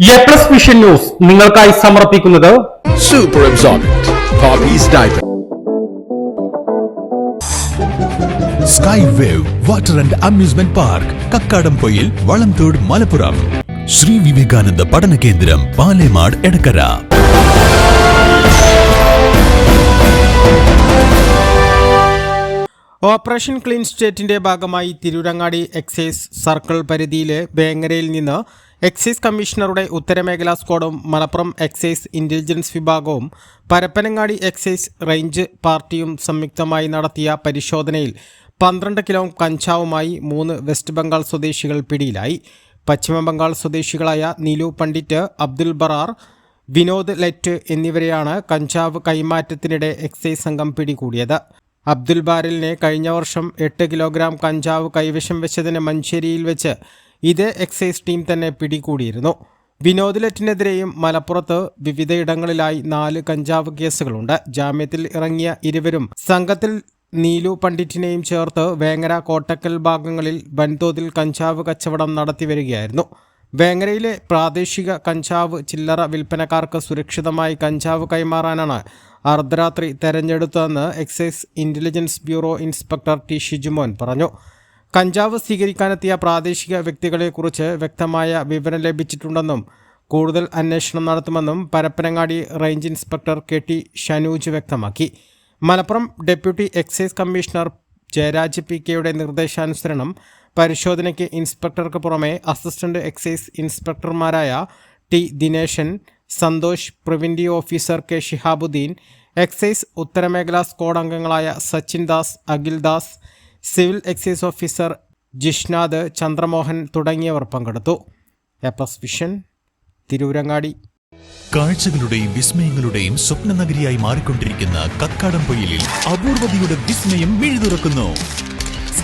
A plus vision news നിങ്ങൾക്കായി സമർപ്പിക്കുന്നത് super absorbent. Sky wave water and amusement park Kakkadampoyil Valamthode Malappuram Shri Vivekananda പഠന കേന്ദ്രം Palemad Edakkara operation clean സ്റ്റേറ്റിന്റെ ഭാഗമായി Tirurangadi excise circle പരിധിയിലെ വേങ്ങരയിൽ നിന്ന് എക്സൈസ് കമ്മീഷണറുടെ ഉത്തരമേഖലാ സ്ക്വാഡും മലപ്പുറം എക്സൈസ് ഇന്റലിജൻസ് വിഭാഗവും പരപ്പനങ്ങാടി എക്സൈസ് റേഞ്ച് പാർട്ടിയും സംയുക്തമായി നടത്തിയ പരിശോധനയിൽ പന്ത്രണ്ട് കിലോ കഞ്ചാവുമായി മൂന്ന് വെസ്റ്റ് ബംഗാൾ സ്വദേശികൾ പിടിയിലായി. പശ്ചിമ ബംഗാൾ സ്വദേശികളായ നീലു പണ്ഡിറ്റ് അബ്ദുൽ ബറാർ വിനോദ് ലെറ്റ് എന്നിവരെയാണ് കഞ്ചാവ് കൈമാറ്റത്തിനിടെ എക്സൈസ് സംഘം പിടികൂടിയത്. അബ്ദുൽ ബാരിലിനെ കഴിഞ്ഞ വർഷം എട്ട് കിലോഗ്രാം കഞ്ചാവ് കൈവശം വെച്ചതിന് മഞ്ചേരിയിൽ വെച്ച് ഇതേ എക്സൈസ് ടീം തന്നെ പിടികൂടിയിരുന്നു. വിനോദ് ലെറ്റിനെതിരെയും മലപ്പുറത്ത് വിവിധയിടങ്ങളിലായി നാല് കഞ്ചാവ് കേസുകളുണ്ട്. ജാമ്യത്തിൽ ഇറങ്ങിയ ഇരുവരും സംഘത്തിൽ നീലു പണ്ഡിറ്റിനെയും ചേർത്ത് വേങ്ങര കോട്ടക്കൽ ഭാഗങ്ങളിൽ വൻതോതിൽ കഞ്ചാവ് കച്ചവടം നടത്തിവരികയായിരുന്നു. വേങ്ങരയിലെ പ്രാദേശിക കഞ്ചാവ് ചില്ലറ വിൽപ്പനക്കാർക്ക് സുരക്ഷിതമായി കഞ്ചാവ് കൈമാറാനാണ് അർദ്ധരാത്രി തെരഞ്ഞെടുത്തതെന്ന് excise intelligence bureau inspector T Shijumon പറഞ്ഞു. കഞ്ചാവ് സ്വീകരിക്കാനെത്തിയ പ്രാദേശിക വ്യക്തികളെക്കുറിച്ച് വ്യക്തമായ വിവരം ലഭിച്ചിട്ടുണ്ടെന്നും കൂടുതൽ അന്വേഷണം നടത്തുമെന്നും Parappanangadi range inspector K T Shanuj വ്യക്തമാക്കി. Malappuram deputy excise commissioner Jayaraj P കെയുടെ നിർദ്ദേശാനുസരണം പരിശോധനയ്ക്ക് ഇൻസ്പെക്ടർക്ക് പുറമെ assistant excise ഇൻസ്പെക്ടർമാരായ T Dineshan Santhosh preventive officer K Shihabuddin excise ഉത്തരമേഖലാ squad അംഗങ്ങളായ Sachin Das Akhil Das civil excise officer Jishnath Chandramohan തുടങ്ങിയവർ പങ്കെടുത്തു. A vision Tirurangadi. കാഴ്ചകളുടെയും വിസ്മയങ്ങളുടെയും സ്വപ്ന നഗരിയായി മാറിക്കൊണ്ടിരിക്കുന്ന കക്കാടം പൊയിലിൽ അപൂർവതയുടെ വിസ്മയം മിഴുതുറക്കുന്നു.